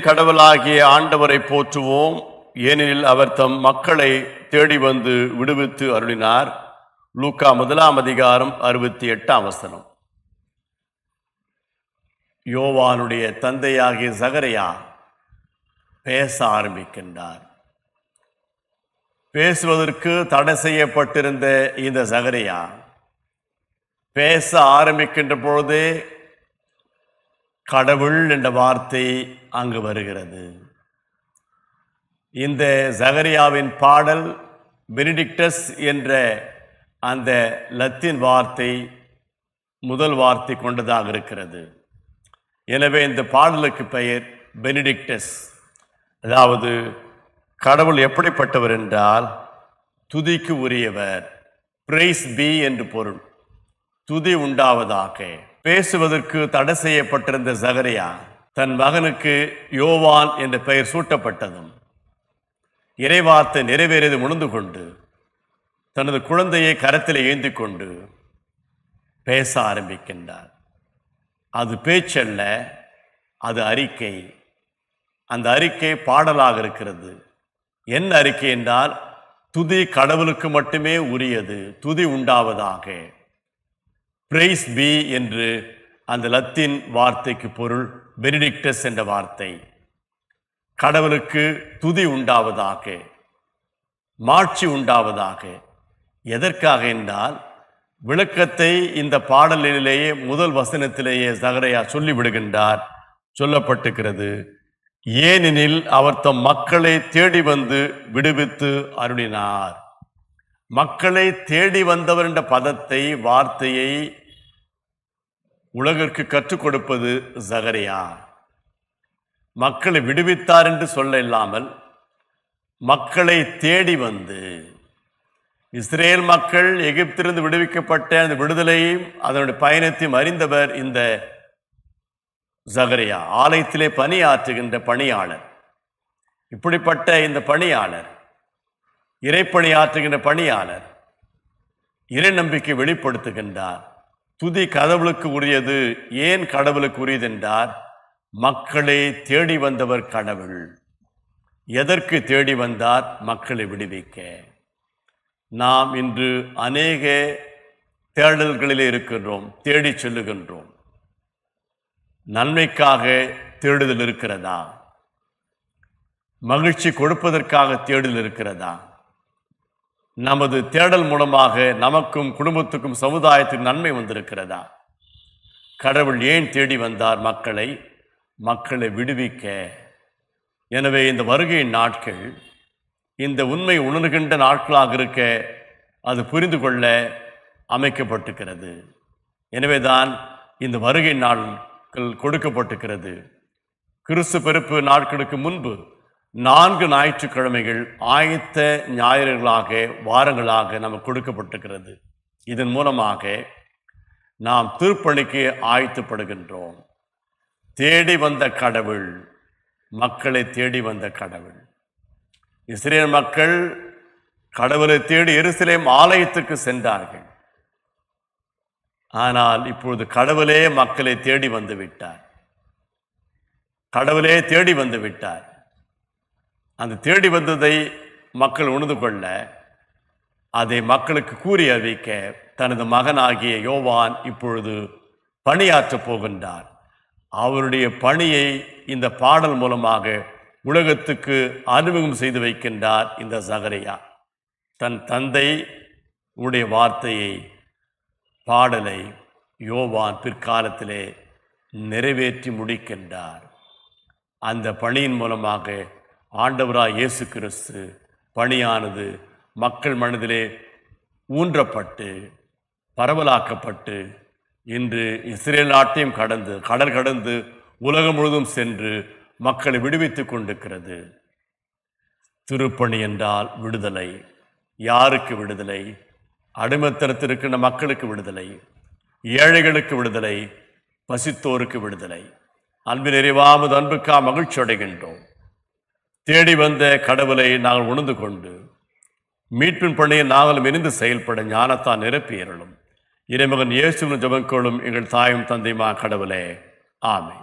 கடவுளாகிய ஆண்டவரை போற்றுவோம். ஏனெனில் அவர் தம் மக்களை தேடி வந்து விடுவித்து அருளினார். லூக்கா முதலாம் அதிகாரம் அறுபத்தி எட்டாம் வசனம். யோவானுடைய தந்தையாகிய சகரையா பேச ஆரம்பிக்கின்றார். பேசுவதற்கு தடை செய்யப்பட்டிருந்த இந்த சகரையா பேச ஆரம்பிக்கின்ற பொழுதே கடவுள் என்ற வார்த்தை அங்கு வருகிறது. இந்த ஜகரியாவின் பாடல் பெனிடிக்டஸ் என்ற அந்த லத்தீன் வார்த்தை முதல் வார்த்தை கொண்டதாக இருக்கிறது. எனவே இந்த பாடலுக்கு பெயர் பெனிடிக்டஸ். அதாவது கடவுள் எப்படிப்பட்டவர் என்றால் துதிக்கு உரியவர். பிரைஸ் பி என்று பொருள். துதி உண்டாவதாக. பேசுவதற்கு தடை செய்யப்பட்டிருந்த ஜகரியா தன் மகனுக்கு யோவான் என்ற பெயர் சூட்டப்பட்டதும் இறைவார்த்தை நிறைவேறியது உணர்ந்து கொண்டு தனது குழந்தையை கரத்தில் ஏந்தி கொண்டு பேச ஆரம்பிக்கின்றார். அது பேச்சல்ல அது அறிக்கை. அந்த அறிக்கை பாடலாக இருக்கிறது. என்ன அறிக்கை என்றால் துதி கடவுளுக்கு மட்டுமே உரியது துதி உண்டாவதாக. பிரைஸ் பி என்று அந்த லத்தீன் வார்த்தைக்கு பொருள் பெனிடிக்டஸ் என்ற வார்த்தை. கடவுளுக்கு துதி உண்டாவதாக மாட்சி உண்டாவதாக. எதற்காக என்றால் விளக்கத்தை இந்த பாடலிலேயே முதல் வசனத்திலேயே சகரையா சொல்லிவிடுகின்றார் சொல்லப்பட்டுக்கிறது ஏனெனில் அவர் தம் மக்களை தேடி வந்து விடுவித்து அருளினார். மக்களை தேடி வந்தவர் என்ற பதத்தை வார்த்தையை உலகிற்கு கற்றுக் கொடுப்பது ஜகரியா. மக்களை விடுவித்தார் என்று சொல்ல இல்லாமல் மக்களை தேடி வந்து இஸ்ரேல் மக்கள் எகிப்திலிருந்து விடுவிக்கப்பட்ட அந்த விடுதலையும் அதனுடைய பயணத்தையும் அறிந்தவர் இந்த ஜகரியா. ஆலயத்திலே பணியாற்றுகின்ற பணியாளர். இப்படிப்பட்ட இந்த பணியாளர் இறைப்பணியாற்றுகின்ற பணியாளர் இறை நம்பிக்கை வெளிப்படுத்துகின்றார். துதி கடவுளுக்கு உரியது ஏன் கடவுளுக்கு உரியது என்றார் மக்களை தேடி வந்தவர் கடவுள். எதற்கு தேடி வந்தார் மக்களை விடுவிக்க? நாம் இன்று அநேக தேடல்களிலே இருக்கின்றோம் தேடி செல்லுகின்றோம். நன்மைக்காக தேடுதல் இருக்கிறதா? மகிழ்ச்சி கொடுப்பதற்காக தேடுதல் இருக்கிறதா? நமது தேடல் மூலமாக நமக்கும் குடும்பத்துக்கும் சமுதாயத்தின் நன்மை வந்திருக்கிறதா? கடவுள் ஏன் தேடி வந்தார் மக்களை? மக்களை விடுவிக்க. எனவே இந்த வருகையின் நாட்கள் இந்த உண்மை உணர்கின்ற நாட்களாக இருக்க அது புரிந்து கொள்ள அமைக்கப்பட்டிருக்கிறது. எனவேதான் இந்த வருகை நாட்கள் கொடுக்கப்பட்டிருக்கிறது. கிறிஸ்து பிறப்பு நாட்களுக்கு முன்பு நான்கு ஞாயிற்றுக்கிழமைகள் ஆயத்த ஞாயிறுகளாக வாரங்களாக நமக்கு கொடுக்கப்பட்டிருக்கிறது. இதன் மூலமாக நாம் திருப்பணிக்கு ஆயத்தப்படுகின்றோம். தேடி வந்த கடவுள் மக்களை தேடி வந்த கடவுள். இஸ்ரேல் மக்கள் கடவுளை தேடி எருசலேம் ஆலயத்துக்கு சென்றார்கள். ஆனால் இப்பொழுது கடவுளே மக்களை தேடி வந்து விட்டார். கடவுளே தேடி வந்து விட்டார். அந்த தேடி வந்ததை மக்கள் உணர்ந்து கொள்ள அதை மக்களுக்கு கூறி அறிவிக்க தனது மகனாகிய யோவான் இப்பொழுது பணியாற்றப் போகின்றார். அவருடைய பணியை இந்த பாடல் மூலமாக உலகத்துக்கு அறிமுகம் செய்து வைக்கின்றார் இந்த சகரியா தன் தந்தை உடைய வார்த்தையை பாடலை யோவான் பிற்காலத்திலே நிறைவேற்றி முடிக்கின்றார். அந்த பணியின் மூலமாக ஆண்டவராய் இயேசு கிறிஸ்து பணியானது மக்கள் மனதிலே ஊன்றப்பட்டு பரவலாக்கப்பட்டு இன்று இஸ்ரேல் நாட்டையும் கடந்து கடல் கடந்து உலகம் முழுதும் சென்று மக்களை விடுவித்து கொண்டிருக்கிறது. திருப்பணி என்றால் விடுதலை. யாருக்கு விடுதலை? அடிமத்தனத்தில் மக்களுக்கு விடுதலை. ஏழைகளுக்கு விடுதலை. பசித்தோருக்கு விடுதலை. அன்பு நிறைவாமது அன்புக்கா மகிழ்ச்சி அடைகின்றோம் தேடி வந்த கடவுளை நாங்கள் உணர்ந்து கொண்டு மீட்பின் பணியை நாங்களும் இணைந்து செயல்பட ஞானத்தான் நிரப்பியறலும் இறைமகன் இயேசுவின் ஜபங்கோளும் எங்கள் தாயும் தந்தையுமா கடவுளே. ஆமை